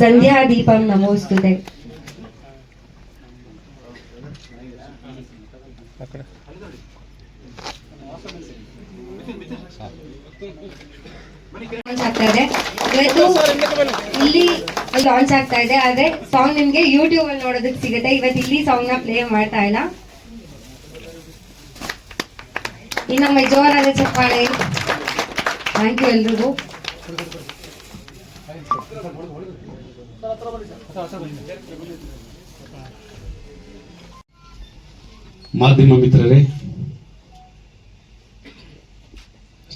ಸಂಧ್ಯಾ ದೀಪಂ ನಮೋಸ್ತುತೆ ಇಲ್ಲಿ ಲಾಂಚ್ ಆಗ್ತಾ ಇದೆ, ಆದ್ರೆ ಸಾಂಗ್ ನಿಮ್ಗೆ ಯೂಟ್ಯೂಬ್ ಅಲ್ಲಿ ನೋಡೋದಕ್ಕೆ ಸಿಗುತ್ತೆ. ಇವತ್ತು ಇಲ್ಲಿ ಸಾಂಗ್ನ ಪ್ಲೇ ಮಾಡ್ತಾ ಇಲ್ಲ. ಇನ್ನೊಮ್ಮೆ ಜೋರಾದ ಚಪ್ಪಾಳೆ. ಥ್ಯಾಂಕ್ ಯು ಎಲ್ರಿಗೂ. ಮಾಧ್ಯಮ ಮಿತ್ರರೇ,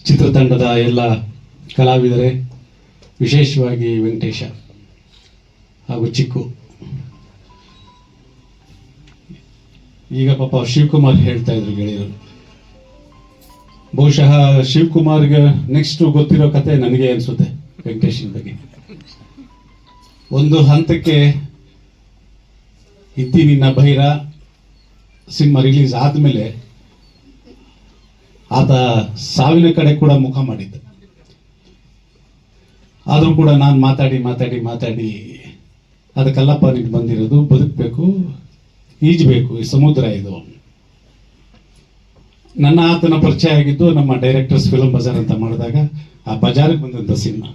ಚಿತ್ರತಂಡದ ಎಲ್ಲ ಕಲಾವಿದರೇ, ವಿಶೇಷವಾಗಿ ವೆಂಕಟೇಶ ಹಾಗೂ ಚಿಕ್ಕು. ಈಗ ಪಾಪ ಶಿವಕುಮಾರ್ ಹೇಳ್ತಾ ಇದ್ರು ಗೆಳೆಯರು. ಬಹುಶಃ ಶಿವಕುಮಾರ್ಗೆ ನೆಕ್ಸ್ಟ್ ಗೊತ್ತಿರೋ ಕತೆ ನನಗೆ ಅನ್ಸುತ್ತೆ ವೆಂಕಟೇಶನ್ ಬಗ್ಗೆ. ಒಂದು ಹಂತಕ್ಕೆ ನಿನ್ನ ಭೈರ ಸಿನಿಮಾ ರಿಲೀಸ್ ಆದಮೇಲೆ ಆತ ಸಾವಿನ ಕಡೆ ಕೂಡ ಮುಖ ಮಾಡಿದ್ದ. ಆದರೂ ಕೂಡ ನಾನು ಮಾತಾಡಿ ಮಾತಾಡಿ ಮಾತಾಡಿ ಅದಕ್ಕೆಲ್ಲಪ್ಪ ನೀನು ಬಂದಿರೋದು, ಬದುಕಬೇಕು, ಈಜಬೇಕು, ಈ ಸಮುದ್ರ ಇದು. ನನ್ನ ಆತನ ಪರಿಚಯ ಆಗಿದ್ದು ನಮ್ಮ ಡೈರೆಕ್ಟರ್ಸ್ ಫಿಲಂ ಬಜಾರ್ ಅಂತ ಮಾಡಿದಾಗ ಆ ಬಜಾರಿಗೆ ಬಂದಂಥ ಸಿನಿಮಾ.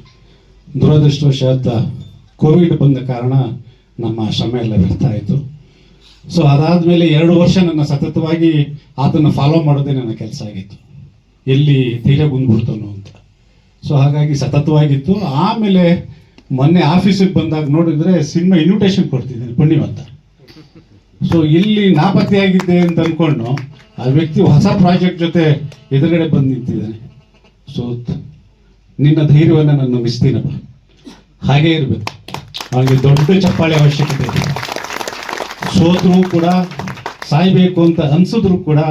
ದುರದೃಷ್ಟವಶಾತ್ ಕೋವಿಡ್ ಬಂದ ಕಾರಣ ನಮ್ಮ ಶ್ರಮ ಎಲ್ಲ ವ್ಯರ್ಥ ಆಯಿತು. ಸೊ ಅದಾದಮೇಲೆ ಎರಡು ವರ್ಷ ನನ್ನ ಸತತವಾಗಿ ಆತನ ಫಾಲೋ ಮಾಡೋದೇ ನನ್ನ ಕೆಲಸ ಆಗಿತ್ತು. ಎಲ್ಲಿ ಧೈರ್ಯ ಬಂದ್ಬಿಡ್ತಾನೋ ಅಂತ. ಸೊ ಹಾಗಾಗಿ ಸತತವಾಗಿತ್ತು. ಆಮೇಲೆ ಮೊನ್ನೆ ಆಫೀಸಿಗೆ ಬಂದಾಗ ನೋಡಿದ್ರೆ ಸಿನಿಮಾ ಇನ್ವಿಟೇಷನ್ ಕೊಡ್ತಿದ್ದೀನಿ, ಪುಣ್ಯವ ಅಂತ. ಸೊ ಇಲ್ಲಿ ನಾಪತ್ತೆಯಾಗಿದ್ದೆ ಅಂತ ಅಂದ್ಕೊಂಡು ಆ ವ್ಯಕ್ತಿ ಹೊಸ ಪ್ರಾಜೆಕ್ಟ್ ಜೊತೆ ಎದುರುಗಡೆ ಬಂದು ನಿಂತಿದ್ದಾನೆ. ಸೊ ನಿನ್ನ ಧೈರ್ಯವನ್ನು ನಾನು ಮಿಸ್ತೀನಪ್ಪ. ಹಾಗೇ ಇರಬೇಕು. ಅವನಿಗೆ ದೊಡ್ಡ ಚಪ್ಪಾಳೆ ಅವಶ್ಯಕತೆ ಇದೆ. ಸೋತರೂ ಕೂಡ, ಸಾಯ್ಬೇಕು ಅಂತ ಅನ್ಸಿದ್ರು ಕೂಡ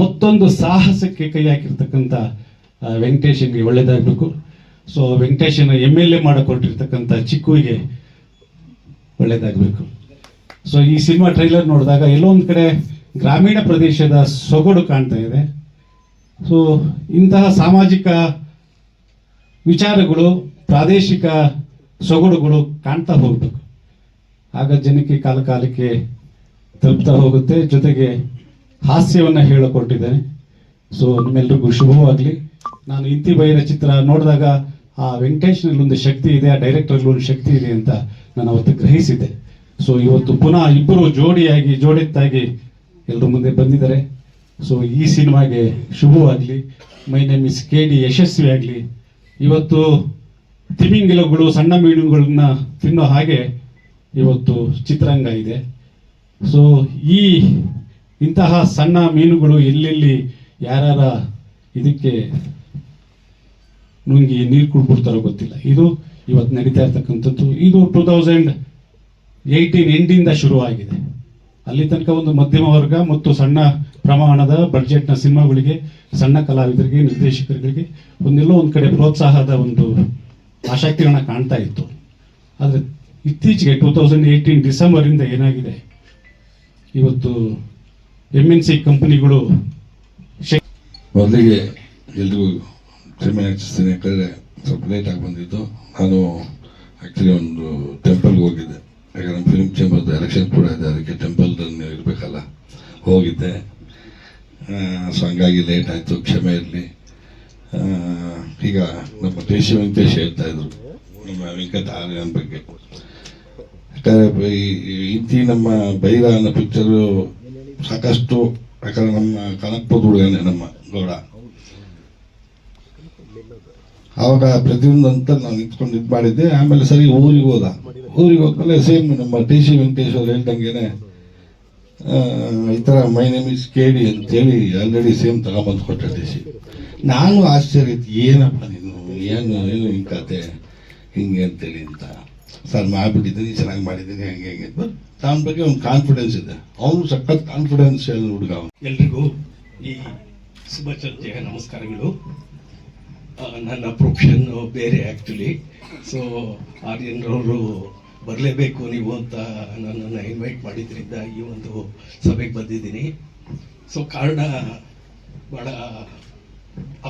ಮತ್ತೊಂದು ಸಾಹಸಕ್ಕೆ ಕೈ ಹಾಕಿರ್ತಕ್ಕಂಥ ವೆಂಕಟೇಶನ್ಗೆ ಒಳ್ಳೇದಾಗಬೇಕು. ಸೊ ವೆಂಕಟೇಶನ ಎಂ ಎಲ್ ಎ ಮಾಡಿಕೊಟ್ಟಿರ್ತಕ್ಕಂಥ ಚಿಕ್ಕುವಿಗೆ ಒಳ್ಳೇದಾಗಬೇಕು. ಸೊ ಈ ಸಿನಿಮಾ ಟ್ರೈಲರ್ ನೋಡಿದಾಗ ಎಲ್ಲೋ ಒಂದು ಕಡೆ ಗ್ರಾಮೀಣ ಪ್ರದೇಶದ ಸೊಗಡು ಕಾಣ್ತಾ ಇದೆ. ಸೊ ಇಂತಹ ಸಾಮಾಜಿಕ ವಿಚಾರಗಳು, ಪ್ರಾದೇಶಿಕ ಸೊಗಡುಗಳು ಕಾಣ್ತಾ ಹೋಗ್ಬೇಕು. ಆಗ ಜನಕ್ಕೆ ಕಾಲ ಕಾಲಕ್ಕೆ ತಲುಪ್ತಾ ಹೋಗುತ್ತೆ. ಜೊತೆಗೆ ಹಾಸ್ಯವನ್ನು ಹೇಳಿಕೊಟ್ಟಿದ್ದೇನೆ ಸೊ ನಿಮ್ಮೆಲ್ರಿಗೂ ಶುಭವಾಗಲಿ. ನಾನು ಇಂತಿ ಬೈರ ಚಿತ್ರ ನೋಡಿದಾಗ ಆ ವೆಂಕಟೇಶ್ನಲ್ಲಿ ಒಂದು ಶಕ್ತಿ ಇದೆ, ಆ ಡೈರೆಕ್ಟರ್ಲಿ ಒಂದು ಶಕ್ತಿ ಇದೆ ಅಂತ ನಾನು ಅವತ್ತು ಗ್ರಹಿಸಿದ್ದೆ. ಸೊ ಇವತ್ತು ಪುನಃ ಇಬ್ಬರು ಜೋಡಿಯಾಗಿ, ಜೋಡೆತ್ತಾಗಿ ಎಲ್ಲರ ಮುಂದೆ ಬಂದಿದ್ದಾರೆ. ಸೊ ಈ ಸಿನಿಮಾಗೆ ಶುಭವಾಗಲಿ. My name is K D ಯಶಸ್ವಿ ಆಗಲಿ ಇವತ್ತು ತಿಮಿಂಗಿಲಗಳು, ಸಣ್ಣ ಮೀನುಗಳನ್ನ ತಿನ್ನೋ ಹಾಗೆ ಇವತ್ತು ಚಿತ್ರರಂಗ ಇದೆ. ಸೊ ಈ ಇಂತಹ ಸಣ್ಣ ಮೀನುಗಳು ಎಲ್ಲೆಲ್ಲಿ ಯಾರ್ಯಾರ ಇದಕ್ಕೆ ನುಂಗಿ ನೀರು ಕುಡ್ಬಿಡ್ತಾರೋ ಗೊತ್ತಿಲ್ಲ. ಇದು ಇವತ್ತು ನಡೀತಾ ಇರ್ತಕ್ಕಂಥದ್ದು. ಇದು ಟೂ ತೌಸಂಡ್ ಏಯ್ಟೀನ್ ಎಂಡಿಂದ ಶುರುವಾಗಿದೆ. ಅಲ್ಲಿ ತನಕ ಒಂದು ಮಧ್ಯಮ ವರ್ಗ ಮತ್ತು ಸಣ್ಣ ಪ್ರಮಾಣದ ಬಡ್ಜೆಟ್ನ ಸಿನಿಮಾಗಳಿಗೆ, ಸಣ್ಣ ಕಲಾವಿದರಿಗೆ ನಿರ್ದೇಶಕರಿಗೆ ಒಂದೆಲ್ಲೋ ಒಂದು ಕಡೆ ಪ್ರೋತ್ಸಾಹದ ಒಂದು ಆಸಕ್ತಿಗಳನ್ನ ಕಾಣ್ತಾ ಇತ್ತು. ಆದರೆ ಇತ್ತೀಚೆಗೆ ಟೂ ತೌಸಂಡ್ ಏಯ್ಟೀನ್ ಡಿಸೆಂಬರಿಂದ ಏನಾಗಿದೆ? ಇವತ್ತು ಎಂ ಎನ್ ಸಿ ಕಂಪನಿಗಳು ಮೊದಲಿಗೆ ಎಲ್ರಿಗೂ ಕ್ಷಮೆ ಯಾಚಿಸ್ತೀನಿ ಯಾಕಂದರೆ ಸ್ವಲ್ಪ ಲೇಟಾಗಿ ಬಂದಿದ್ದು. ನಾನು ಆ್ಯಕ್ಚುಲಿ ಒಂದು ಟೆಂಪಲ್ಗೆ ಹೋಗಿದ್ದೆ. ಯಾಕಂದ್ರೆ ನಮ್ಮ ಫಿಲ್ಮ್ ಚೇಂಬರ್ದು ಎಲೆಕ್ಷನ್ ಕೂಡ ಇದೆ. ಅದಕ್ಕೆ ಟೆಂಪಲ್ ಇರಬೇಕಲ್ಲ. ಹೋಗಿದ್ದೆ. ಸೊ ಹಂಗಾಗಿ ಲೇಟ್ ಆಯಿತು. ಕ್ಷಮೆ ಇರಲಿ. ಈಗ ನಮ್ಮ ದೇಶ ವೆಂಕಟೇಶ್ ಹೇಳ್ತಾ ಇದ್ರು. ನಮ್ಮ ವೆಂಕಟ ಆರ್ಯನ ಬಗ್ಗೆ. ಯಾಕಂದರೆ ಇಂತಿ ನಮ್ಮ ಬೈರ ಅನ್ನೋ ಪಿಕ್ಚರು ಸಾಕಷ್ಟು ಯಾಕಂದ್ರೆ ನಮ್ಮ ಕನಕಪುರದ ಹುಡುಗನೇ ನಮ್ಮ ಗೌಡ. ಆವಾಗ ಪ್ರತಿಯೊಂದು ಅಂತ ನಾನು ನಿಂತ್ಕೊಂಡು ಇದು ಮಾಡಿದ್ದೆ. ಆಮೇಲೆ ಸರಿ ಊರಿಗೆ ಹೋದ. ಊರಿಗೆ ಹೋದ್ಮೇಲೆ ಸೇಮ್ ನಮ್ಮ ಟಿ ಸಿ ವೆಂಕಟೇಶ್ ಅವ್ರು ಹೇಳ್ದಂಗೆನೆ ಆ, ಈ ಥರ ಮೈ ನೇಮ್ ಇಸ್ ಕೆ ಅಂತೇಳಿ ಆಲ್ರೆಡಿ ಸೇಮ್ ತಗೊಂಬಂದು ಕೊಟ್ಟೆ ಟಿ ಸಿ ನಾನು ಆಶ್ಚರ್ಯ ಏನಪ್ಪ ನೀನು ಏನು ಏನು ಹಿಂಗೆ ಕತೆ? ಹಿಂಗೆ ಅಂತೇಳಿ ಅಂತ. ಸರ್, ಮಾಡಿಬಿಟ್ಟಿದ್ದೀನಿ, ಚೆನ್ನಾಗಿ ಮಾಡಿದ್ದೀನಿ, ಹಂಗೆ ಹಂಗೆ. ಬಟ್ ಅವನ ಬಗ್ಗೆ ಒಂದು ಕಾನ್ಫಿಡೆನ್ಸ್ ಇದೆ. ಅವನು ಸಖತ್ ಕಾನ್ಫಿಡೆನ್ಸ್ ಹುಡುಗ ಅವನು. ಎಲ್ರಿಗೂ ಈ ಶುಭ ಚರ್ಚೆಯ ನಮಸ್ಕಾರಗಳು. ನನ್ನ ಪ್ರೊಫೆಷನ್ ಬೇರೆ ಆ್ಯಕ್ಚುಲಿ ಸೊ ಆರ್ಯನ್ರವರು ಬರಲೇಬೇಕು ನೀವು ಅಂತ ನನ್ನನ್ನು ಇನ್ವೈಟ್ ಮಾಡಿದ್ರಿಂದ ಈ ಒಂದು ಸಭೆಗೆ ಬಂದಿದ್ದೀನಿ. ಸೊ ಕಾರಣ ಭಾಳ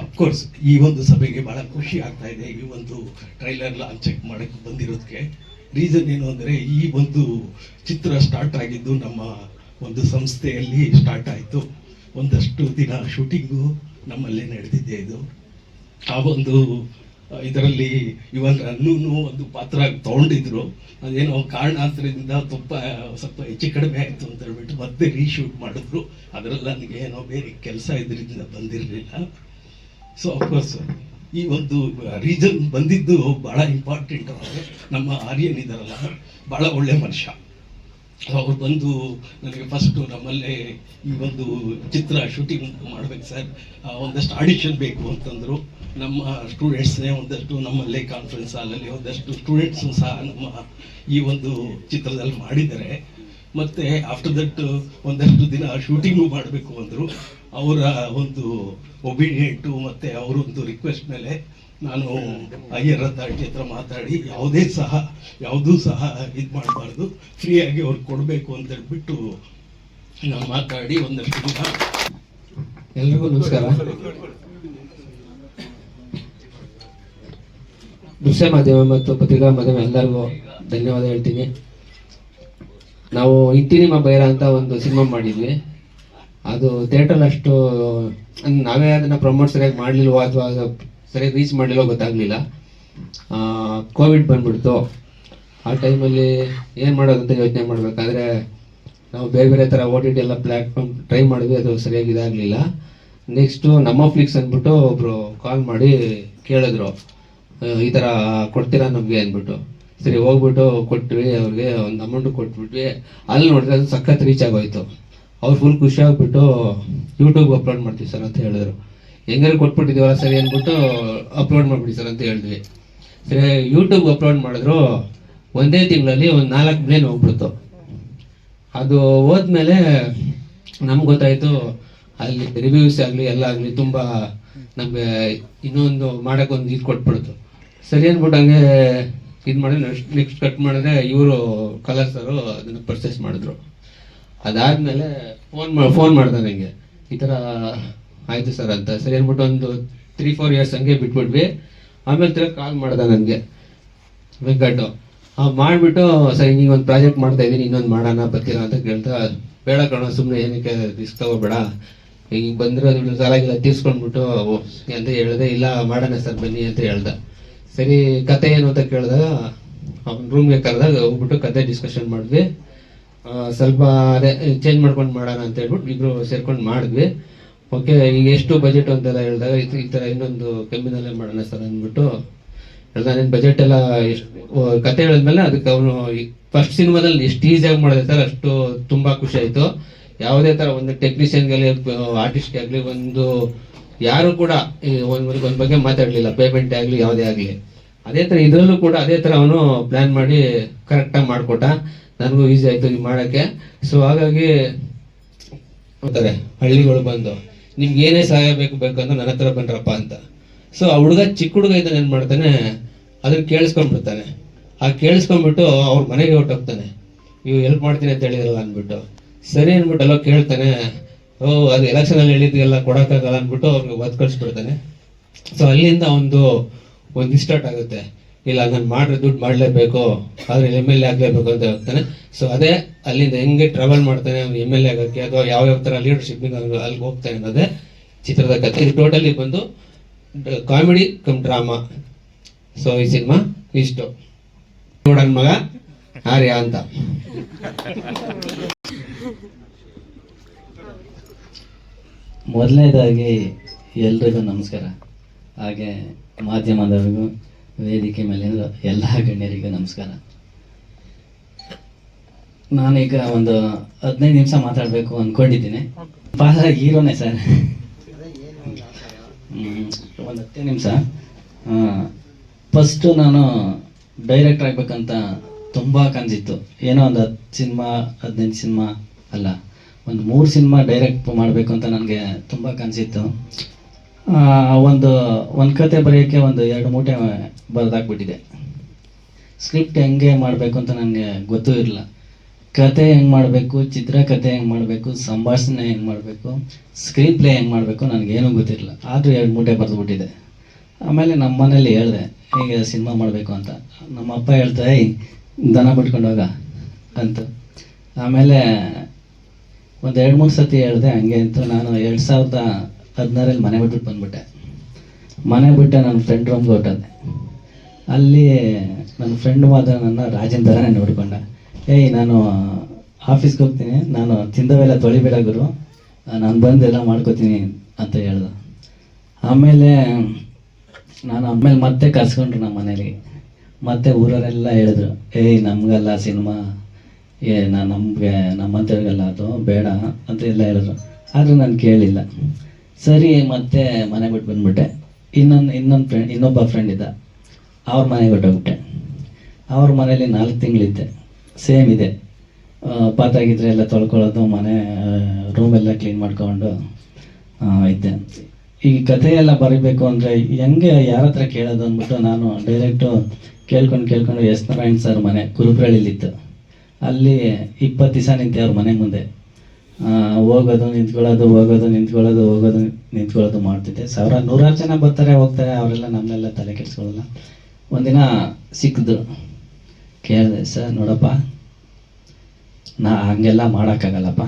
ಅಫ್ಕೋರ್ಸ್ ಈ ಒಂದು ಸಭೆಗೆ ಭಾಳ ಖುಷಿ ಆಗ್ತಾ ಇದೆ. ಈ ಒಂದು ಟ್ರೈಲರ್ ಲಾಂಚ್ ಮಾಡಕ್ಕೆ ಬಂದಿರೋದಕ್ಕೆ ರೀಸನ್ ಏನು ಅಂದರೆ ಈ ಒಂದು ಚಿತ್ರ ಸ್ಟಾರ್ಟ್ ಆಗಿದ್ದು ನಮ್ಮ ಒಂದು ಸಂಸ್ಥೆಯಲ್ಲಿ ಸ್ಟಾರ್ಟ್ ಆಯಿತು. ಒಂದಷ್ಟು ದಿನ ಶೂಟಿಂಗು ನಮ್ಮಲ್ಲೇ ನಡೆದಿದೆ ಇದು. ಆ ಒಂದು ಇದರಲ್ಲಿ ಇವನ್ ಅನ್ನೂ ಒಂದು ಪಾತ್ರ ತಗೊಂಡಿದ್ರು. ಅದೇನೋ ಕಾರಣಾಂತರದಿಂದ ತುಂಬ ಸ್ವಲ್ಪ ಹೆಚ್ಚು ಕಡಿಮೆ ಆಯಿತು ಅಂತ ಹೇಳ್ಬಿಟ್ಟು ಮತ್ತೆ ರೀಶೂಟ್ ಮಾಡಿದ್ರು. ಅದರಲ್ಲಿ ನನಗೆ ಏನೋ ಬೇರೆ ಕೆಲಸ ಇದರಿಂದ ಬಂದಿರಲಿಲ್ಲ. ಸೊ ಅಫ್ಕೋರ್ಸ್ ಈ ಒಂದು ರೀಸನ್ ಬಂದಿದ್ದು ಭಾಳ ಇಂಪಾರ್ಟೆಂಟ್ ನಮ್ಮ ಆರ್ಯನ್ ಇದ್ದಾರಲ್ಲ ಭಾಳ ಒಳ್ಳೆ ಮನುಷ್ಯ. ಅವ್ರು ಬಂದು ನನಗೆ ಫಸ್ಟು ನಮ್ಮಲ್ಲೇ ಈ ಒಂದು ಚಿತ್ರ ಶೂಟಿಂಗ್ ಮಾಡ್ಬೇಕು ಸರ್ ಒಂದಷ್ಟು ಆಡಿಷನ್ ಬೇಕು ಅಂತಂದರು. ನಮ್ಮ ಸ್ಟೂಡೆಂಟ್ಸ್ನೇ ಒಂದಷ್ಟು ನಮ್ಮಲ್ಲೇ ಕಾನ್ಫರೆನ್ಸ್ ಹಾಲಲ್ಲಿ ಒಂದಷ್ಟು ಸ್ಟೂಡೆಂಟ್ಸು ಸಹ ನಮ್ಮ ಈ ಒಂದು ಚಿತ್ರದಲ್ಲಿ ಮಾಡಿದ್ದಾರೆ. ಮತ್ತು ಆಫ್ಟರ್ ದಟ್ ಒಂದಷ್ಟು ದಿನ ಶೂಟಿಂಗು ಮಾಡಬೇಕು ಅಂದರು. ಅವರ ಒಂದು ಒಬಿಡಿಯೆಂಟು ಮತ್ತು ಅವರೊಂದು ರಿಕ್ವೆಸ್ಟ್ ಮೇಲೆ ನಾನು ಅಯ್ಯರ್ ಅಥಾರಿಟಿ ಹತ್ರ ಮಾತಾಡಿ, ಯಾವುದೇ ಸಹ, ಯಾವುದೂ ಸಹ ಇದು ಮಾಡಬಾರ್ದು ಫ್ರೀಯಾಗಿ ಅವ್ರಿಗೆ ಕೊಡಬೇಕು ಅಂತ ಹೇಳ್ಬಿಟ್ಟು ನಾನು ಮಾತಾಡಿ ಒಂದಷ್ಟು ದಿನ. ಎಲ್ರಿಗೂ ನಮಸ್ಕಾರ. ದೃಶ್ಯ ಮಾಧ್ಯಮ ಮತ್ತು ಪತ್ರಿಕಾ ಮಾಧ್ಯಮ ಎಲ್ಲರಿಗೂ ಧನ್ಯವಾದ ಹೇಳ್ತೀನಿ. ನಾವು ಇಂತಿನಿಮ ಬೈರ ಅಂತ ಒಂದು ಸಿನಿಮಾ ಮಾಡಿದ್ವಿ. ಅದು ಥಿಯೇಟರ್ ಅಷ್ಟು ನಾವೇ ಅದನ್ನ ಪ್ರಮೋಟ್ ಸರಿಯಾಗಿ ಮಾಡಲಿಲ್ವೋ ಅಥವಾ ಸರಿಯಾಗಿ ರೀಚ್ ಮಾಡಲಿಲ್ವೋ ಗೊತ್ತಾಗಲಿಲ್ಲ. ಕೋವಿಡ್ ಬಂದ್ಬಿಡ್ತು. ಆ ಟೈಮಲ್ಲಿ ಏನು ಮಾಡೋದಂತ ಯೋಚನೆ ಮಾಡಬೇಕಾದ್ರೆ, ನಾವು ಬೇರೆ ಬೇರೆ ಥರ ಓ ಟಿ ಟಿ ಎಲ್ಲ ಪ್ಲ್ಯಾಟ್ಫಾರ್ಮ್ ಟ್ರೈ ಮಾಡಿದ್ವಿ, ಅದು ಸರಿಯಾಗಿ ಇದಾಗಲಿಲ್ಲ. ನೆಕ್ಸ್ಟು ನಮ್ಮ ಫ್ಲಿಕ್ಸ್ ಅಂದ್ಬಿಟ್ಟು ಒಬ್ಬರು ಕಾಲ್ ಮಾಡಿ ಕೇಳಿದ್ರು. ಈ ಥರ ಕೊಡ್ತೀರಾ ನಮಗೆ ಅಂದ್ಬಿಟ್ಟು. ಸರಿ, ಹೋಗ್ಬಿಟ್ಟು ಕೊಟ್ವಿ, ಅವ್ರಿಗೆ ಒಂದು ಅಮೌಂಟ್ ಕೊಟ್ಬಿಟ್ವಿ. ಅಲ್ಲಿ ನೋಡಿದ್ರೆ ಅದು ಸಖತ್ ರೀಚ್ ಆಗೋಯ್ತು. ಅವ್ರು ಫುಲ್ ಖುಷಿ ಆಗ್ಬಿಟ್ಟು ಯೂಟ್ಯೂಬ್ ಅಪ್ಲೋಡ್ ಮಾಡ್ತೀವಿ ಸರ್ ಅಂತ ಹೇಳಿದ್ರು. ಹೆಂಗಾರು ಕೊಟ್ಬಿಟ್ಟಿದ್ದೀವಲ್ಲ ಸರಿ ಅಂದ್ಬಿಟ್ಟು ಅಪ್ಲೋಡ್ ಮಾಡ್ಬಿಡಿ ಸರ್ ಅಂತ ಹೇಳಿದ್ವಿ. ಸರಿ ಯೂಟ್ಯೂಬ್ ಅಪ್ಲೋಡ್ ಮಾಡಿದ್ರು, ಒಂದೇ ತಿಂಗಳಲ್ಲಿ ಒಂದು ನಾಲ್ಕು ಮಿಲಿಯನ್ ಹೋಗ್ಬಿಡ್ತು. ಅದು ಹೋದ್ಮೇಲೆ ನಮ್ಗೆ ಗೊತ್ತಾಯಿತು, ಅಲ್ಲಿ ರಿವ್ಯೂಸ್ ಆಗಲಿ, ಎಲ್ಲ ಆಗಲಿ ತುಂಬ ನಮಗೆ ಇನ್ನೊಂದು ಮಾಡೋಕ್ಕೊಂದು ಇದು ಕೊಟ್ಬಿಡ್ತು. ಸರಿ ಅಂದ್ಬಿಟ್ಟು ಹಂಗೆ ಇದು ಮಾಡಿದ್ರೆ ನೆಕ್ಸ್ಟ್ ಕಟ್ ಮಾಡಿದ್ರೆ ಇವರು ಕಲರ್ಸರು ಅದನ್ನು ಪರ್ಚೇಸ್ ಮಾಡಿದ್ರು. ಅದಾದಮೇಲೆ ಫೋನ್ ಮಾ ಫೋನ್ ಮಾಡ್ದೆ ನನಗೆ ಈ ಥರ ಆಯಿತು ಸರ್ ಅಂತ. ಸರಿ ಅಂದ್ಬಿಟ್ಟು ಒಂದು ತ್ರೀ ಫೋರ್ ಇಯರ್ಸ್ ಹಂಗೆ ಬಿಟ್ಬಿಟ್ವಿ. ಆಮೇಲೆ ತಿರ್ಗಿ ಕಾಲ್ ಮಾಡ್ದೆ ನನಗೆ ವೆಂಕಟು ಆ ಮಾಡಿಬಿಟ್ಟು ಸರಿ ನೀವು ಒಂದು ಪ್ರಾಜೆಕ್ಟ್ ಮಾಡ್ತಾ ಇದ್ದೀನಿ ಇನ್ನೊಂದು ಮಾಡೋಣ, ಬರ್ತೀರಾ ಅಂತ ಕೇಳ್ತಾ, ಬೇಡ ಕಣ ಸುಮ್ಮನೆ ಏನಕ್ಕೆ ರಿಸ್ಕ್ ತಗೋಬೇಡ ಈಗ ಬಂದ್ರೆ ದುಡ್ಡು ಸಾಲಾಗಿಲ್ಲ, ತೀರ್ಸ್ಕೊಂಡ್ಬಿಟ್ಟು ಅಂತ ಹೇಳಿದೆ, ಇಲ್ಲ ಮಾಡೋಣ ಸರ್ ಬನ್ನಿ ಅಂತ ಹೇಳ್ದ. ಸರಿ, ಕತೆ ಏನು ಅಂತ ಕೇಳಿದಾಗ, ಅವ್ನ ರೂಮ್ಗೆ ಕರೆದಾಗ ಹೋಗ್ಬಿಟ್ಟು ಕತೆ ಡಿಸ್ಕಷನ್ ಮಾಡಿದ್ವಿ. ಸ್ವಲ್ಪ ಅದೇ ಚೇಂಜ್ ಮಾಡ್ಕೊಂಡು ಮಾಡೋಣ ಅಂತ ಹೇಳ್ಬಿಟ್ಟು ಇಬ್ರು ಸೇರ್ಕೊಂಡು ಮಾಡಿದ್ವಿ. ಓಕೆ, ಈಗ ಎಷ್ಟು ಬಜೆಟ್ ಅಂತೆಲ್ಲ ಹೇಳಿದಾಗ, ಈ ಥರ ಇನ್ನೊಂದು ಕಮ್ಮಿನಲ್ಲೇ ಮಾಡೋಣ ಸರ್ ಅಂದ್ಬಿಟ್ಟು ಹೇಳ್ದ ನಿನ್ನ ಬಜೆಟ್ ಎಲ್ಲ ಎಷ್ಟು ಕತೆ ಹೇಳಿದ್ಮೇಲೆ ಅದಕ್ಕೆ ಅವನು ಫಸ್ಟ್ ಸಿನಿಮಾದಲ್ಲಿ ಎಷ್ಟು ಈಸಿಯಾಗಿ ಮಾಡಿದೆ ಸರ್, ಅಷ್ಟು ತುಂಬ ಖುಷಿ ಆಯಿತು. ಯಾವುದೇ ಥರ ಒಂದು ಟೆಕ್ನಿಷಿಯನ್ಗಾಗಲಿ ಆರ್ಟಿಸ್ಟ್ಗೆ ಆಗಲಿ ಒಂದು ಯಾರು ಕೂಡ ಒಂದು ಒಂದ್ ಬಗ್ಗೆ ಮಾತಾಡಲಿಲ್ಲ ಪೇಮೆಂಟ್ ಆಗಲಿ, ಯಾವುದೇ ಆಗಲಿ. ಅದೇ ತರ ಇದರಲ್ಲೂ ಕೂಡ ಅದೇ ತರ ಅವನು ಪ್ಲಾನ್ ಮಾಡಿ ಕರೆಕ್ಟಾಗಿ ಮಾಡಿಕೊಟ್ಟ. ನನಗೂ ಈಸಿ ಆಯ್ತು ಇದು ಮಾಡೋಕ್ಕೆ. ಸೊ ಹಾಗಾಗಿ ಹಳ್ಳಿಗಳು ಬಂದು, ನಿಮ್ಗೆ ಏನೇ ಸಹಾಯ ಬೇಕು ಬೇಕಂದ್ರೆ ನನ್ನ ಹತ್ರ ಬನ್ರಪ್ಪ ಅಂತ. ಸೊ ಆ ಹುಡುಗ ಚಿಕ್ಕ ಹುಡುಗ ಇದ್ದಾನೆ ಏನ್ ಮಾಡ್ತಾನೆ, ಅದನ್ನ ಕೇಳಿಸ್ಕೊಂಡ್ಬಿಡ್ತಾನೆ. ಆ ಕೇಳಿಸ್ಕೊಂಡ್ಬಿಟ್ಟು ಅವ್ರ ಮನೆಗೆ ಹೊಟ್ಟೋಗ್ತಾನೆ ಇವು ಹೆಲ್ಪ್ ಮಾಡ್ತೀನಿ ಅಂತ ಹೇಳಿದ್ರಲ್ಲ ಅಂದ್ಬಿಟ್ಟು. ಸರಿ ಅನ್ಬಿಟ್ಟು ಅಲ್ಲೋ ಕೇಳ್ತಾನೆ ಅದು ಎಲೆಕ್ಷನ್ ಅಲ್ಲಿ ಹೇಳಿದ್ದೆಲ್ಲ ಕೊಡಕ್ಕಾಗಲ್ಲ ಅಂದ್ಬಿಟ್ಟು ಅವ್ರಿಗೆ ಒದ್ ಕಳಿಸ್ಬಿಡ್ತಾನೆ. ಸೊ ಅಲ್ಲಿಂದ ಒಂದು ಒಂದು ಸ್ಟಾರ್ಟ್ ಆಗುತ್ತೆ. ಇಲ್ಲ, ನಾನು ಮಾಡ್ರೆ ದುಡ್ಡು ಮಾಡಲೇಬೇಕು, ಆದ್ರೆ ಎಂ ಎಲ್ ಎ ಆಗಲೇಬೇಕು ಅಂತ ಹೇಳ್ತಾನೆ. ಸೊ ಅದೇ ಅಲ್ಲಿಂದ ಹೆಂಗೆ ಟ್ರಾವೆಲ್ ಮಾಡ್ತಾನೆ ಎಂ ಎಲ್ ಎ ಆಗೋಕ್ಕೆ, ಅಥವಾ ಯಾವ ಯಾವ ಥರ ಲೀಡರ್ಶಿಪ್ ಅಲ್ಲಿಗೆ ಹೋಗ್ತಾನೆ ಅನ್ನೋದೇ ಚಿತ್ರದ ಕಥೆ ಇದು ಟೋಟಲಿ ಬಂದು ಕಾಮಿಡಿ ಕಮ್ ಡ್ರಾಮಾ ಸೊ ಈ ಸಿನಿಮಾ ಇಷ್ಟು. ನೋಡನ್ ಮಗ, ಆರ್ಯ ಅಂತ. ಮೊದಲನೇದಾಗಿ ಎಲ್ರಿಗೂ ನಮಸ್ಕಾರ. ಹಾಗೆ ಮಾಧ್ಯಮದವರಿಗೂ, ವೇದಿಕೆ ಮೇಲೆ ಎಲ್ಲ ಗಣ್ಯರಿಗೂ ನಮಸ್ಕಾರ. ನಾನೀಗ ಒಂದು ಹದಿನೈದು ನಿಮಿಷ ಮಾತಾಡಬೇಕು ಅಂದ್ಕೊಂಡಿದ್ದೀನಿ ಪಾತ್ರ ಹೀರೋನೇ ಸರ್. ಒಂದು ಹತ್ತೇ ನಿಮಿಷ. ಫಸ್ಟು ನಾನು ಡೈರೆಕ್ಟ್ ಆಗಬೇಕಂತ ತುಂಬ ಕನಸಿತ್ತು. ಏನೋ ಒಂದು ಹತ್ತು ಸಿನಿಮಾ, ಹದಿನೈದು ಸಿನಿಮಾ ಅಲ್ಲ. ಒಂದು ಮೂರು ಸಿನಿಮಾ ಡೈರೆಕ್ಟ್ ಮಾಡಬೇಕು ಅಂತ ನನಗೆ ತುಂಬ ಕನಸಿತ್ತು. ಒಂದು ಒಂದು ಕತೆ ಬರೆಯೋಕ್ಕೆ ಒಂದು ಎರಡು ಮೂಟೆ ಬರೆದಾಕ್ಬಿಟ್ಟಿದೆ ಸ್ಕ್ರಿಪ್ಟ್ ಹೆಂಗೆ ಮಾಡಬೇಕು ಅಂತ ನನಗೆ ಗೊತ್ತೂ ಇರಲಿಲ್ಲ ಕತೆ ಹೆಂಗೆ ಮಾಡಬೇಕು ಚಿತ್ರಕತೆ ಹೆಂಗೆ ಮಾಡಬೇಕು, ಸಂಭಾಷಣೆ ಹೆಂಗೆ ಮಾಡಬೇಕು ಸ್ಕ್ರೀನ್ ಪ್ಲೇ ಹೆಂಗೆ ಮಾಡಬೇಕು ನನಗೇನೂ ಗೊತ್ತಿರಲಿಲ್ಲ. ಆದರೂ ಎರಡು ಮೂಟೆ ಬರೆದ್ಬಿಟ್ಟಿದೆ. ಆಮೇಲೆ ನಮ್ಮ ಮನೇಲಿ ಹೇಳಿದೆ, ಹೀಗೆ ಸಿನಿಮಾ ಮಾಡಬೇಕು ಅಂತ. ನಮ್ಮ ಅಪ್ಪ ಹೇಳ್ತಾ "ಏಯ್, ದನ ಬಿಟ್ಕೊಂಡೋಗ ಅಂತ. ಆಮೇಲೆ ಒಂದು ಎರಡು ಮೂರು ಸತಿ ಹೇಳಿದೆ, ಹಂಗೆ ಅಂತ ನಾನು ಎರಡು ಸಾವಿರದ ಹದಿನಾರಲ್ಲಿ ಮನೆ ಬಿಟ್ಬಿಟ್ಟು ಬಂದ್ಬಿಟ್ಟೆ. ಮನೆ ಬಿಟ್ಟೆ ನನ್ನ ಫ್ರೆಂಡ್ ರೂಮ್ಗೆ ಹೊಟ್ಟದೆ ಅಲ್ಲಿ ನನ್ನ ಫ್ರೆಂಡ್ ಮಾತ್ರ ನನ್ನ ನೋಡಿಕೊಂಡ ನೋಡ್ಕೊಂಡ. ಏಯ್, ನಾನು ಆಫೀಸ್ಗೆ ಹೋಗ್ತೀನಿ, ನಾನು ತಿಂದವೆಲ್ಲ ತೊಳಿಬೇಡ ಗುರು, ನಾನು ಬಂದು ಎಲ್ಲ ಮಾಡ್ಕೋತೀನಿ ಅಂತ ಹೇಳ್ದ. ಆಮೇಲೆ ನಾನು ಆಮೇಲೆ ಮತ್ತೆ ಕರ್ಸ್ಕೊಂಡ್ರು ನಮ್ಮ ಮನೇಲಿ. ಮತ್ತೆ ಊರವರೆಲ್ಲ ಹೇಳಿದ್ರು, ಏಯ್, ನಮಗಲ್ಲ ಸಿನಿಮಾ ಏ, ನಾ ನಮಗೆ ನಮ್ಮಂಥವ್ರಿಗೆಲ್ಲ ಅದು ಬೇಡ ಅಂತ ಎಲ್ಲ ಹೇಳಿದ್ರು. ಆದರೆ ನಾನು ಕೇಳಿಲ್ಲ. ಸರಿ, ಮತ್ತೆ ಮನೆ ಬಿಟ್ಟು ಬಂದ್ಬಿಟ್ಟೆ. ಇನ್ನೊಂದು ಇನ್ನೊಂದು ಫ್ರೆಂಡ್ ಇನ್ನೊಬ್ಬ ಫ್ರೆಂಡ್ ಇದ್ದ. ಅವ್ರ ಮನೆಗೆ ಹೊಟ್ಟೋಗ್ಬಿಟ್ಟೆ ಅವ್ರ ಮನೇಲಿ ನಾಲ್ಕು ತಿಂಗಳಿದ್ದೆ. ಸೇಮ್ ಇದೆ. ಪಾತಾಗಿದ್ರೆ ಎಲ್ಲ ತೊಳ್ಕೊಳ್ಳೋದು, ಮನೆ ರೂಮ್ ಎಲ್ಲ ಕ್ಲೀನ್ ಮಾಡ್ಕೊಂಡು ಇದ್ದೆ. ಈ ಕಥೆ ಎಲ್ಲ ಬರೀಬೇಕು ಅಂದರೆ ಹೆಂಗೆ, ಯಾರ ಹತ್ರ ಕೇಳೋದು ಅಂದ್ಬಿಟ್ಟು ನಾನು ಡೈರೆಕ್ಟು ಕೇಳ್ಕೊಂಡು ಕೇಳ್ಕೊಂಡು ಎಸ್ ನಾರಾಯಣ್ ಸರ್ ಮನೆ, ಕುರುಬ್ರಳ್ಳಿಲಿತ್ತು. ಅಲ್ಲಿ ಇಪ್ಪತ್ತು ದಿವಸ ನಿಂತೆ ಅವ್ರ ಮನೆ ಮುಂದೆ. ಹೋಗೋದು, ನಿಂತ್ಕೊಳ್ಳೋದು ಹೋಗೋದು ನಿಂತ್ಕೊಳ್ಳೋದು ಹೋಗೋದು, ನಿಂತ್ಕೊಳ್ಳೋದು ಮಾಡ್ತಿದ್ದೆ. ಸಾವಿರ ನೂರಾರು ಜನ ಬರ್ತಾರೆ, ಹೋಗ್ತಾರೆ, ಅವರೆಲ್ಲ ನಮ್ಮನ್ನೆಲ್ಲ ತಲೆ ಕೆಡಿಸ್ಕೊಳ್ಳಲ್ಲ. ಒಂದಿನ ಸಿಕ್ಕಿದ್ರು ಕೇಳಿದೆ, ಸರ್, ನೋಡಪ್ಪ, ನಾ ಹಂಗೆಲ್ಲ ಮಾಡೋಕ್ಕಾಗಲ್ಲಪ್ಪ.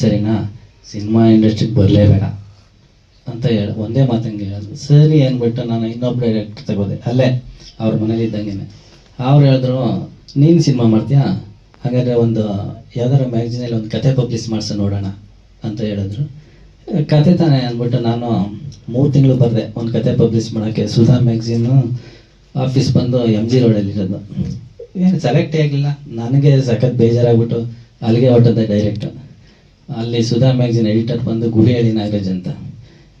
ಸರಿನಾ? ಸಿನಿಮಾ ಇಂಡಸ್ಟ್ರಿಗೆ ಬರಲೇಬೇಡ ಅಂತ ಹೇಳಿ, ಒಂದೇ ಮಾತಂಗೆ ಹೇಳಿದ್ರು. ಸರಿ, ಅಂದ್ಬಿಟ್ಟು ನಾನು ಇನ್ನೊಬ್ಬ ಡೈರೆಕ್ಟರ್ ತಗೋದೆ. ಅಲ್ಲೇ, ಅವ್ರ ಮನೇಲಿ ಇದ್ದಂಗೆ ಅವ್ರು ಹೇಳಿದ್ರು, ನೀನು ಸಿನಿಮಾ ಮಾಡ್ತೀಯಾ? ಹಾಗಾದರೆ ಒಂದು, ಯಾವ್ದಾರ ಮ್ಯಾಗ್ಝಿನಲ್ಲಿ ಒಂದು ಕತೆ ಪಬ್ಲಿಷ್ ಮಾಡಿಸ ನೋಡೋಣ ಅಂತ ಹೇಳಿದ್ರು. ಕತೆ ತಾನೇ ಅಂದ್ಬಿಟ್ಟು ನಾನು ಮೂರು ತಿಂಗಳು ಬರೆದೆ ಒಂದು ಕತೆ ಪಬ್ಲಿಷ್ ಮಾಡೋಕ್ಕೆ. ಸುಧಾ ಮ್ಯಾಗ್ಝಿನ್ನು ಆಫೀಸ್ ಬಂದು ಎಂ ಜಿ ರೋಡಲ್ಲಿ ಇರೋದು. ಏನು ಸೆಲೆಕ್ಟೇ ಆಗಲಿಲ್ಲ ನನಗೆ ಸಖತ್ ಬೇಜಾರಾಗ್ಬಿಟ್ಟು ಅಲ್ಲಿಗೆ ಹೊಟ್ಟದೆ ಡೈರೆಕ್ಟ್ ಅಲ್ಲಿ ಸುಧಾ ಮ್ಯಾಗ್ಝಿನ್ ಎಡಿಟರ್ ಬಂದು ಗುಡಿ ಹೇಳಿ ನಾಗರಾಜ್ ಅಂತ.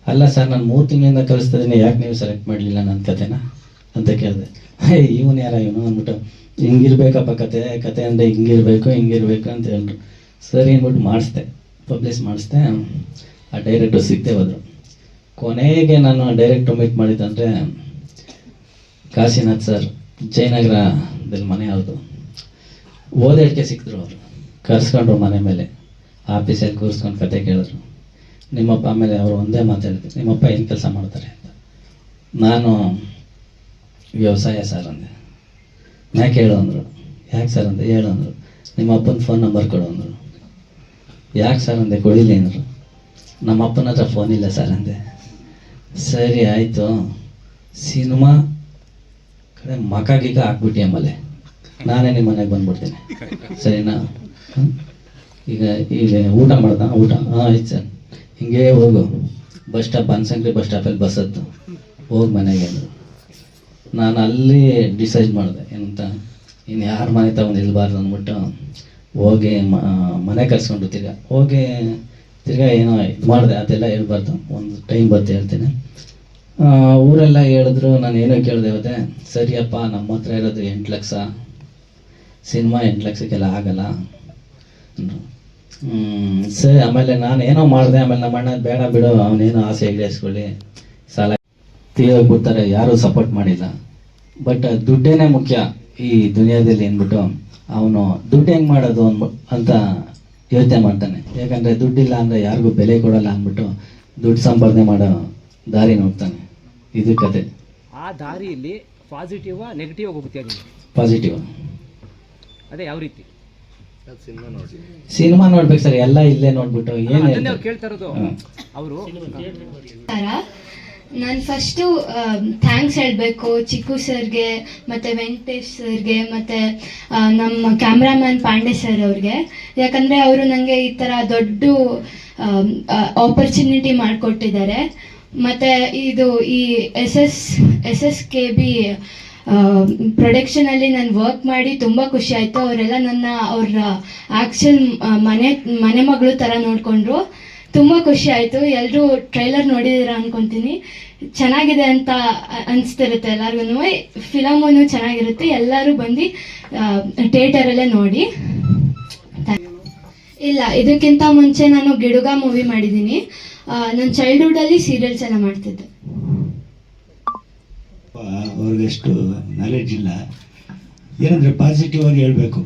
ಅಲ್ಲ ಸರ್ ನಾನು ಮೂರು ತಿಂಗಳಿಂದ ಕಲಿಸ್ತಾ ಯಾಕೆ ನೀವು ಸೆಲೆಕ್ಟ್ ಮಾಡಲಿಲ್ಲ ನನ್ನ ಕತೆನ? ಅಂತ ಕೇಳಿದೆ. ಇವನು ಯಾರ ಇವನು? ಅಂದ್ಬಿಟ್ಟು ಹಿಂಗಿರ್ಬೇಕಪ್ಪ ಕತೆ ಕತೆ ಅಂದರೆ ಹಿಂಗಿರ್ಬೇಕು ಹಿಂಗಿರ್ಬೇಕು ಅಂತ ಹೇಳಿದ್ರು. ಸರಿ ಅಂದ್ಬಿಟ್ಟು ಮಾಡಿಸ್ದೆ ಪಬ್ಲಿಷ್ ಮಾಡಿಸ್ದೆ. ಆ ಡೈರೆಕ್ಟರ್ ಸಿಗ್ತೇ ಹೋದರು. ಕೊನೆಗೆ ನಾನು ಡೈರೆಕ್ಟ್ ಮೀಟ್ ಮಾಡಿದ್ದಂದರೆ ಕಾಶಿನಾಥ್ ಸರ್ ಜಯನಗರದಲ್ಲಿ ಮನೆ ಅವ್ರದ್ದು ಓದೇಳಿಕೆ ಸಿಕ್ಕಿದ್ರು ಅವರು. ಕರ್ಸ್ಕೊಂಡ್ರು ಮನೆ ಮೇಲೆ. ಆಫೀಸಲ್ಲಿ ಕೂರಿಸ್ಕೊಂಡು ಕತೆ ಕೇಳಿದ್ರು. ನಿಮ್ಮಪ್ಪ ಆಮೇಲೆ ಅವರು ಒಂದೇ ಮಾತಾಡಿದ್ರು. ನಿಮ್ಮಪ್ಪ ಏನು ಕೆಲಸ ಮಾಡ್ತಾರೆ ಅಂತ. ನಾನು ವ್ಯವಸಾಯ ಸರ್ ಅಂದೆ. ಯಾಕೆ ಹೇಳು ಅಂದರು. ಯಾಕೆ ಸರ್ ಅಂದೆ ಹೇಳು ಅಂದರು. ನಿಮ್ಮ ಅಪ್ಪನ ಫೋನ್ ನಂಬರ್ ಕೊಡು ಅಂದರು. ಯಾಕೆ ಸರ್ ಅಂದೆ ಕೊಡಿಲಿ ಅಂದರು. ನಮ್ಮ ಅಪ್ಪನ ಹತ್ರ ಫೋನ್ ಇಲ್ಲ ಸರ್ ಅಂದೆ. ಸರಿ ಆಯಿತು. ಸಿನಿಮಾ ಕಡೆ ಮಕ ಗೀಗ ಹಾಕ್ಬಿಟ್ಟಿ ಆಮೇಲೆ. ನಾನೇ ನಿಮ್ಮ ಮನೆಗೆ ಬಂದ್ಬಿಡ್ತೀನಿ. ಸರಿನಾ? ಈಗ ಈಗ ಊಟ ಮಾಡ್ದ? ಊಟ. ಹಾಂ, ಆಯ್ತು ಸರ್. ಹಿಂಗೆ ಹೋಗು. ಬಸ್ ಸ್ಟಾಪ್ ಬನ್ಸಂಗ್ರಿ ಬಸ್ ಸ್ಟಾಪಲ್ಲಿ ಬಸ್ ಹತ್ತು. ಹೋಗಿ ಮನೆಗೆ ಅಂದರು. ನಾನು ಅಲ್ಲಿ ಡಿಸೈಡ್ ಮಾಡಿದೆ. ಏನಂತ ಇನ್ನು ಯಾರ ಮನೆ ತಗೊಂಡು ನಿಲ್ಬಾರ್ದು ಅಂದ್ಬಿಟ್ಟು ಹೋಗಿ ಮನೆ ಕರ್ಸ್ಕೊಂಡು ತಿರ್ಗಾ. ಹೋಗಿ ತಿರ್ಗಾ ಏನೋ ಇದು ಮಾಡಿದೆ, ಅದೆಲ್ಲ ಹೇಳ್ಬಾರ್ದು. ಒಂದು ಟೈಮ್ ಬರ್ತಾ ಹೇಳ್ತೀನಿ. ಊರೆಲ್ಲ ಹೇಳಿದ್ರು, ನಾನು ಏನೋ ಕೇಳಿದೆ ಇವತ್ತೆ, ಸರಿಯಪ್ಪ, ನಮ್ಮ ಹತ್ರ ಇರೋದು ಎಂಟು ಲಕ್ಷ, ಸಿನಿಮಾ ಎಂಟು ಲಕ್ಷಕ್ಕೆಲ್ಲ ಆಗಲ್ಲ ಅಂದರು. ಸರಿ, ಆಮೇಲೆ ನಾನು ಏನೋ ಮಾಡಿದೆ, ಆಮೇಲೆ ನಮ್ಮ ಅಣ್ಣ ಬೇಡ ಬಿಡು ಅವನೇನೋ ಆಸೆ ಈಡೇರಿಸ್ಕೊಳ್ಳಿ ಸಾಲ ತೀರೋಗ್ಬಿಡ್ತಾರೆ ಯಾರೂ ಸಪೋರ್ಟ್ ಮಾಡಿಲ್ಲ. ಬಟ್ ದುಡ್ಡೇನೆ ಮುಖ್ಯ ಈ ದುನಿಯಾದಲ್ಲಿ ಅಂದ್ಬಿಟ್ಟು ಅವನು ದುಡ್ಡು ಹೆಂಗೆ ಮಾಡೋದು ಅನ್ಬ ಅಂತ ಯೋಚನೆ ಮಾಡ್ತಾನೆ. ಯಾಕಂದರೆ ದುಡ್ಡಿಲ್ಲ ಅಂದರೆ ಯಾರಿಗೂ ಬೆಲೆ ಕೊಡಲ್ಲ ಅಂದ್ಬಿಟ್ಟು ದುಡ್ಡು ಸಂಪಾದನೆ ಮಾಡೋ ದಾರಿ ನೋಡ್ತಾನೆ. ಇದು ಕತೆ. ಆ ದಾರಿಯಲ್ಲಿ ಪಾಸಿಟಿವ್ ನೆಗೆಟಿವ್ ಹೋಗುತ್ತೆ ಪಾಸಿಟಿವ್ ಅದೇ ಯಾವ ರೀತಿ? ಸಿನಿಮಾ ನೋಡ್ಬೇಕು ಸರ್ ಎಲ್ಲ ಇಲ್ಲೇ ನೋಡ್ಬಿಟ್ಟು ಏನು ಕೇಳ್ತಾ ಇರೋದು. ಅವರು ನಾನು ಫಸ್ಟು ಥ್ಯಾಂಕ್ಸ್ ಹೇಳಬೇಕು ಚಿಕ್ಕು ಸರ್ಗೆ, ಮತ್ತು ವೆಂಕಟೇಶ್ ಸರ್ಗೆ, ಮತ್ತು ನಮ್ಮ ಕ್ಯಾಮ್ರಾಮ್ಯಾನ್ ಪಾಂಡೆ ಸರ್ ಅವ್ರಿಗೆ. ಯಾಕಂದರೆ ಅವರು ನನಗೆ ಈ ಥರ ದೊಡ್ಡ ಆಪರ್ಚುನಿಟಿ ಮಾಡಿಕೊಟ್ಟಿದ್ದಾರೆ. ಮತ್ತು ಇದು ಈ S S S S K B ಪ್ರೊಡಕ್ಷನಲ್ಲಿ ನಾನು ವರ್ಕ್ ಮಾಡಿ ತುಂಬ ಖುಷಿ ಅವರೆಲ್ಲ ನನ್ನ ಅವರ ಆ್ಯಕ್ಚುಲ್ ಮನೆ ಮನೆ ಮಗಳು ಥರ ನೋಡಿಕೊಂಡ್ರು. ತುಂಬ ಖುಷಿ ಆಯ್ತು. ಎಲ್ಲರೂ ಟ್ರೈಲರ್ ನೋಡಿದ್ದೀರಾ ಅನ್ಕೊತೀನಿ. ಚೆನ್ನಾಗಿದೆ ಅಂತ ಅನಿಸ್ತಿರುತ್ತೆ ಎಲ್ಲರಿಗೂ ಫಿಲಮೂ ಚೆನ್ನಾಗಿರುತ್ತೆ. ಎಲ್ಲರೂ ಬಂದು ಥಿಯೇಟರಲ್ಲೇ ನೋಡಿ. ಇಲ್ಲ, ಇದಕ್ಕಿಂತ ಮುಂಚೆ ನಾನು ಗಿಡುಗ ಮೂವಿ ಮಾಡಿದ್ದೀನಿ. ನನ್ನ ಚೈಲ್ಡ್ಹುಡಲ್ಲಿ ಸೀರಿಯಲ್ಸ್ ಎಲ್ಲ ಮಾಡ್ತಿದ್ದೆ. ಅವ್ರಿಗೆಷ್ಟು ನಾಲೆಡ್ಜ್ ಇಲ್ಲ. ಏನಂದ್ರೆ ಪಾಸಿಟಿವ್ ಆಗಿ ಹೇಳಬೇಕು.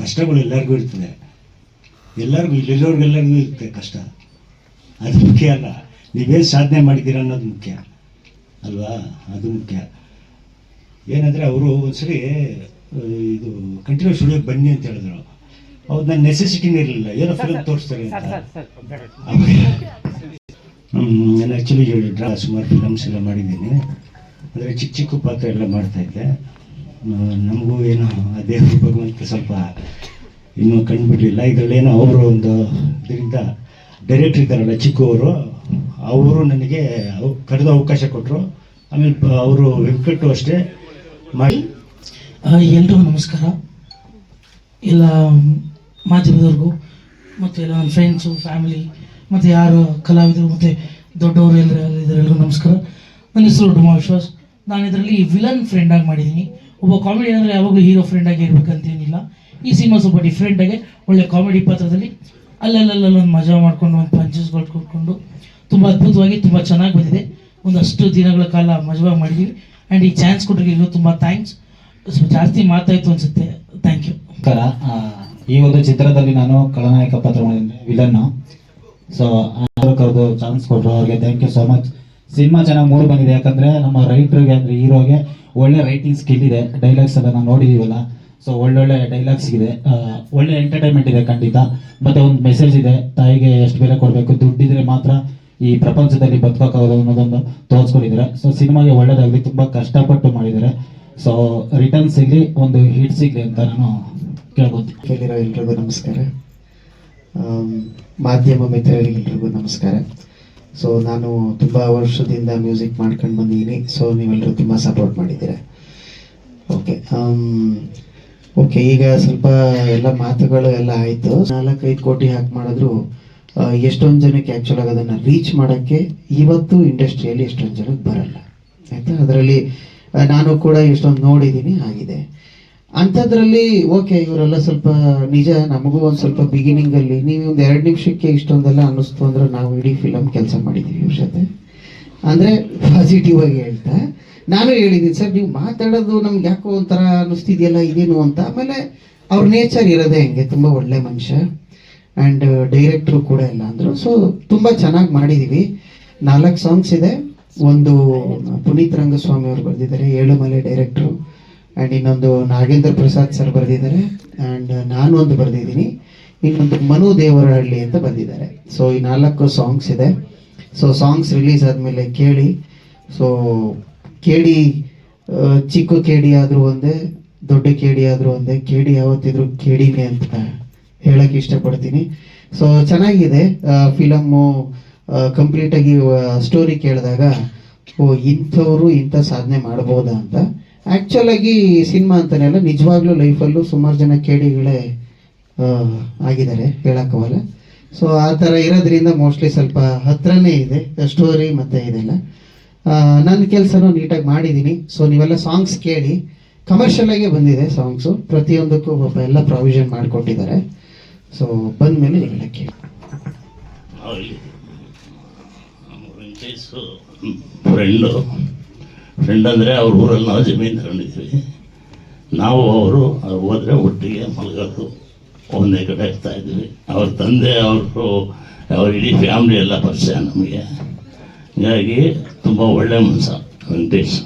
ಕಷ್ಟಗಳು ಎಲ್ಲರಿಗೂ ಇರ್ತದೆ. ಎಲ್ಲರಿಗೂ, ಇಲ್ಲಿರೋರ್ಗೆಲ್ಲರಿಗೂ ಇರುತ್ತೆ ಕಷ್ಟ. ಅದು ಮುಖ್ಯ ಅಲ್ಲ. ನೀವೇನು ಸಾಧನೆ ಮಾಡಿದ್ದೀರ ಅನ್ನೋದು ಮುಖ್ಯ. ಅಲ್ವಾ? ಅದು ಮುಖ್ಯ. ಏನಂದರೆ ಅವರು ಒಂದ್ಸರಿ ಇದು ಕಂಟಿನ್ಯೂ ಸ್ಟುಡಿಯೋಗೆ ಬನ್ನಿ ಅಂತ ಹೇಳಿದ್ರು. ಅವ್ರು ನನ್ನ ನೆಸೆಸಿಟಿನೇ ಇರಲಿಲ್ಲ. ಏನೋ ಫಿಲಮ್ ತೋರಿಸ್ತಾರೆ ಅಂತ. ನಾನು ಆ್ಯಕ್ಚುಲಿ ಡ್ರಾ ಸುಮಾರು ಫಿಲಮ್ಸ್ ಎಲ್ಲ ಮಾಡಿದ್ದೀನಿ. ಅಂದರೆ ಚಿಕ್ಕ ಚಿಕ್ಕ ಪಾತ್ರ ಎಲ್ಲ ಮಾಡ್ತಾಯಿದ್ದೆ ನಮಗೂ ಏನೋ ಆ ದೇವರು ಭಗವಂತ ಸ್ವಲ್ಪ ಇನ್ನೂ ಕಂಡುಬಿಡಲಿಲ್ಲ. ಇದರಲ್ಲೇನೋ ಅವರು ಒಂದು ಇದರಿಂದ ಡೈರೆಕ್ಟ್ರ್ ಇದ್ದಾರಲ್ಲ ಚಿಕ್ಕವರು, ಅವರು ನನಗೆ ಕರೆದ ಅವಕಾಶ ಕೊಟ್ಟರು ಆಮೇಲೆ ಅವರು ವೆಂಕಟು ಅಷ್ಟೇ. ಮಾಡಿ ಎಲ್ರಿಗೂ ನಮಸ್ಕಾರ. ಎಲ್ಲ ಮಾಧ್ಯಮದವ್ರಿಗೂ, ಮತ್ತು ಎಲ್ಲ ನನ್ನ ಫ್ರೆಂಡ್ಸು ಫ್ಯಾಮಿಲಿ ಮತ್ತು ಯಾರು ಕಲಾವಿದರು, ಮತ್ತು ದೊಡ್ಡವರು ಎಲ್ಲರೂ ಇದ್ದಾರೆ ಎಲ್ರಿಗೂ ನಮಸ್ಕಾರ. ನನ್ನ ಹೆಸರು ಡುಮಾ ವಿಶ್ವಾಸ್. ನಾನು ಇದರಲ್ಲಿ ವಿಲನ್ ಫ್ರೆಂಡಾಗಿ ಮಾಡಿದ್ದೀನಿ. ಒಬ್ಬ ಕಾಮಿಡಿ ಅಂದರೆ ಯಾವಾಗಲೂ ಹೀರೋ ಫ್ರೆಂಡಾಗಿ ಇರಬೇಕಂತೇನಿಲ್ಲ ಈ ಸಿನಿಮಾ ಸ್ವಲ್ಪ ಡಿಫ್ರೆಂಟಾಗಿ ಒಳ್ಳೆ ಕಾಮಿಡಿ ಪಾತ್ರದಲ್ಲಿ ಅಲ್ಲಲ್ಲಲ್ಲಿ ಒಂದು ಮಜಾ ಮಾಡಿಕೊಂಡು ಒಂದು ಪಂಚಸ್ಗಳು ಕೊಟ್ಕೊಂಡು ತುಂಬ ಅದ್ಭುತವಾಗಿ ತುಂಬ ಚೆನ್ನಾಗಿ ಬಂದಿದೆ. ಒಂದಷ್ಟು ದಿನಗಳ ಕಾಲ ಮಜಾ ಮಾಡಿದ್ದೀವಿ ಆ್ಯಂಡ್ ಈ ಚಾನ್ಸ್ ಕೊಟ್ಟರಿಗೆ ತುಂಬ ಥ್ಯಾಂಕ್ಸ್ ಜಾಸ್ತಿ ಮಾತಾಯಿತು ಅನಿಸುತ್ತೆ. ಥ್ಯಾಂಕ್ ಯು ಈ ಒಂದು ಚಿತ್ರದಲ್ಲಿ ನಾನು ಖಳನಾಯಕ ಪಾತ್ರ ಮಾಡಿದ್ದೆ ವಿಲನ್ ಸೊ ಕರೆದು ಚಾನ್ಸ್ ಕೊಟ್ಟರು ಅವ್ರಿಗೆ. Thank you so much cinema ಚೆನ್ನಾಗಿ ಮೂಡಿ ಬಂದಿದೆ. ಯಾಕಂದರೆ ನಮ್ಮ ರೈಟ್ರಿಗೆ, ಅಂದರೆ ಹೀರೋಗೆ ಒಳ್ಳೆ ರೈಟಿಂಗ್ ಸ್ಕಿಲ್ ಇದೆ. ಡೈಲಾಗ್ಸ್ ಎಲ್ಲ ನಾವು ನೋಡಿದೀವಲ್ಲ. ಸೊ ಒಳ್ಳೊಳ್ಳೆ ಡೈಲಾಗ್ಸ್ ಇದೆ ಒಳ್ಳೆ ಎಂಟರ್ಟೈನ್ಮೆಂಟ್ ಇದೆ ಖಂಡಿತ. ಮತ್ತೆ ಒಂದು ಮೆಸೇಜ್ ಇದೆ. ತಾಯಿಗೆ ಎಷ್ಟು ಬೆಲೆ ಕೊಡಬೇಕು? ದುಡ್ಡಿದ್ರೆ ಮಾತ್ರ ಈ ಪ್ರಪಂಚದಲ್ಲಿ ಬದುಕೋಕ್ಕಾಗೋದು ಅನ್ನೋದೊಂದು ತೋರಿಸ್ಕೊಂಡಿದ್ದಾರೆ. ಸೊ ಸಿನಿಮಾಗೆ ಒಳ್ಳೇದಾಗಲಿ, ತುಂಬ ಕಷ್ಟಪಟ್ಟು ಮಾಡಿದ್ದಾರೆ. ಸೊ ರಿಟರ್ನ್ ಸಿಗಲಿ, ಒಂದು ಹಿಟ್ ಸಿಗಲಿ ಅಂತ ನಾನು ಕೇಳ್ಬೋದು ಕೇಳಿರೋ ಎಲ್ರಿಗೂ ನಮಸ್ಕಾರ. ಮಾಧ್ಯಮ ಮಾಧ್ಯಮ ಮಿತ್ರರಿಗೆಲ್ರಿಗೂ ನಮಸ್ಕಾರ. ಸೊ ನಾನು ತುಂಬ ವರ್ಷದಿಂದ ಮ್ಯೂಸಿಕ್ ಮಾಡ್ಕೊಂಡು ಬಂದಿದ್ದೀನಿ. ಸೊ ನೀವೆಲ್ಲರೂ ತುಂಬ ಸಪೋರ್ಟ್ ಮಾಡಿದ್ದೀರ. ಓಕೆ ಓಕೆ, ಈಗ ಸ್ವಲ್ಪ ಎಲ್ಲ ಮಾತುಗಳು ಎಲ್ಲ ಆಯಿತು. ನಾಲ್ಕೈದು ಕೋಟಿ ಹಾಕಿ ಮಾಡಿದ್ರು. ಎಷ್ಟೊಂದು ಜನಕ್ಕೆ ಆ್ಯಕ್ಚುಲಾಗಿ ಅದನ್ನು ರೀಚ್ ಮಾಡೋಕ್ಕೆ ಇವತ್ತು ಇಂಡಸ್ಟ್ರಿಯಲ್ಲಿ ಎಷ್ಟೊಂದು ಜನಕ್ಕೆ ಬರಲ್ಲ. ಆಯಿತಾ? ಅದರಲ್ಲಿ ನಾನು ಕೂಡ ಎಷ್ಟೊಂದು ನೋಡಿದ್ದೀನಿ ಆಗಿದೆ. ಅಂಥದ್ರಲ್ಲಿ, ಓಕೆ, ಇವರೆಲ್ಲ ಸ್ವಲ್ಪ ನಿಜ, ನಮಗೂ ಒಂದು ಸ್ವಲ್ಪ ಬಿಗಿನಿಂಗಲ್ಲಿ ನೀವು ಒಂದು ಎರಡು ನಿಮಿಷಕ್ಕೆ ಇಷ್ಟೊಂದೆಲ್ಲ ಅನ್ನಿಸ್ತು ಅಂದ್ರೆ ನಾವು ಇಡೀ ಫಿಲಮ್ ಕೆಲಸ ಮಾಡಿದ್ದೀವಿ ಇವ್ರ ಜೊತೆ. ಅಂದರೆ ಪಾಸಿಟಿವ್ ಆಗಿ ಹೇಳ್ತಾ ನಾನು ಹೇಳಿದ್ದೀನಿ ಸರ್, ನೀವು ಮಾತಾಡೋದು ನಮ್ಗೆ ಯಾಕೋ ಒಂಥರ ಅನ್ನಿಸ್ತಿದೆಯಲ್ಲ, ಇದೇನು ಅಂತ? ಆಮೇಲೆ ಅವ್ರ ನೇಚರ್ ಇರೋದೇ ಹೆಂಗೆ, ತುಂಬ ಒಳ್ಳೆ ಮನುಷ್ಯ ಆ್ಯಂಡ್ ಡೈರೆಕ್ಟ್ರು ಕೂಡ ಇಲ್ಲ ಅಂದರು. ಸೊ ತುಂಬ ಚೆನ್ನಾಗಿ ಮಾಡಿದ್ದೀವಿ ನಾಲ್ಕು ಸಾಂಗ್ಸ್ ಇದೆ. ಒಂದು ಪುನೀತ್ ರಂಗಸ್ವಾಮಿ ಅವರು ಬರೆದಿದ್ದಾರೆ ಏಳುಮಲೆ ಡೈರೆಕ್ಟ್ರು ಆ್ಯಂಡ್ ಇನ್ನೊಂದು ನಾಗೇಂದ್ರ ಪ್ರಸಾದ್ ಸರ್ ಬರೆದಿದ್ದಾರೆ ಆ್ಯಂಡ್ ನಾನು ಒಂದು ಬರೆದಿದ್ದೀನಿ. ಇನ್ನೊಂದು ಮನು ದೇವರಹಳ್ಳಿ ಅಂತ ಬಂದಿದ್ದಾರೆ. ಸೊ ಈ ನಾಲ್ಕು ಸಾಂಗ್ಸ್ ಇದೆ. ಸೊ ಸಾಂಗ್ಸ್ ರಿಲೀಸ್ ಆದಮೇಲೆ ಕೇಳಿ. ಸೊ ಕೇಡಿ ಚಿಕ್ಕ ಕೇಡಿ ಆದರೂ ಒಂದೇ, ದೊಡ್ಡ ಕೇಡಿ ಆದರೂ ಒಂದೇ, ಕೇಡಿ ಯಾವತ್ತಿದ್ರು ಕೇಡಿನೇ ಅಂತ ಹೇಳಕ್ಕೆ ಇಷ್ಟಪಡ್ತೀನಿ. ಸೊ ಚೆನ್ನಾಗಿದೆ ಫಿಲಮ್ಮು ಕಂಪ್ಲೀಟಾಗಿ ಸ್ಟೋರಿ ಕೇಳಿದಾಗ, ಓ, ಇಂಥವ್ರು ಇಂಥ ಸಾಧನೆ ಮಾಡ್ಬೋದಾ ಅಂತ. ಆ್ಯಕ್ಚುಲ್ ಆಗಿ ಸಿನಿಮಾ ಅಂತಾನೆಲ್ಲ ನಿಜವಾಗ್ಲೂ ಲೈಫಲ್ಲೂ ಸುಮಾರು ಜನ ಕೇಡಿಗಳೇ ಆಗಿದ್ದಾರೆ ಹೇಳಕ್ಕವಲ್ಲ ಸೊ ಆ ಥರ ಇರೋದ್ರಿಂದ ಮೋಸ್ಟ್ಲಿ ಸ್ವಲ್ಪ ಹತ್ರನೇ ಇದೆ, ಸ್ಟೋರಿ ಮತ್ತು ಇದೆಲ್ಲ. ನನ್ನ ಕೆಲಸನೂ ನೀಟಾಗಿ ಮಾಡಿದ್ದೀನಿ. ಸೊ ನೀವೆಲ್ಲ ಸಾಂಗ್ಸ್ ಕೇಳಿ ಕಮರ್ಷಿಯಲ್ ಆಗೇ ಬಂದಿದೆ ಸಾಂಗ್ಸು ಪ್ರತಿಯೊಂದಕ್ಕೂ ಒಬ್ಬ ಎಲ್ಲ ಪ್ರಾವಿಷನ್ ಮಾಡಿಕೊಟ್ಟಿದ್ದಾರೆ. ಸೊ ಬಂದಮೇಲೆ ನೀವೆಲ್ಲ ಕೇಳಿ. ವೆಂಕಟೇಶು ಫ್ರೆಂಡು ಫ್ರೆಂಡ್ ಅಂದರೆ ಅವ್ರ ಊರಲ್ಲಿ ನಾವು ಜಮೀನು ತಗೊಂಡಿದ್ವಿ. ನಾವು ಅವರು ಹೋದರೆ ಒಟ್ಟಿಗೆ ಮಲಗೋದು. ಒಂದೇ ಕಡೆ ಇರ್ತಾಯಿದ್ವಿ ಅವ್ರ ತಂದೆ ಅವರು ಅವ್ರ ಇಡೀ ಫ್ಯಾಮ್ಲಿ ಎಲ್ಲ ಪರಿಚಯ ನಮಗೆ. ಹೀಗಾಗಿ ತುಂಬ ಒಳ್ಳೆಯ ಮನುಷ್ಯ ವೆಂಕಟೇಶ್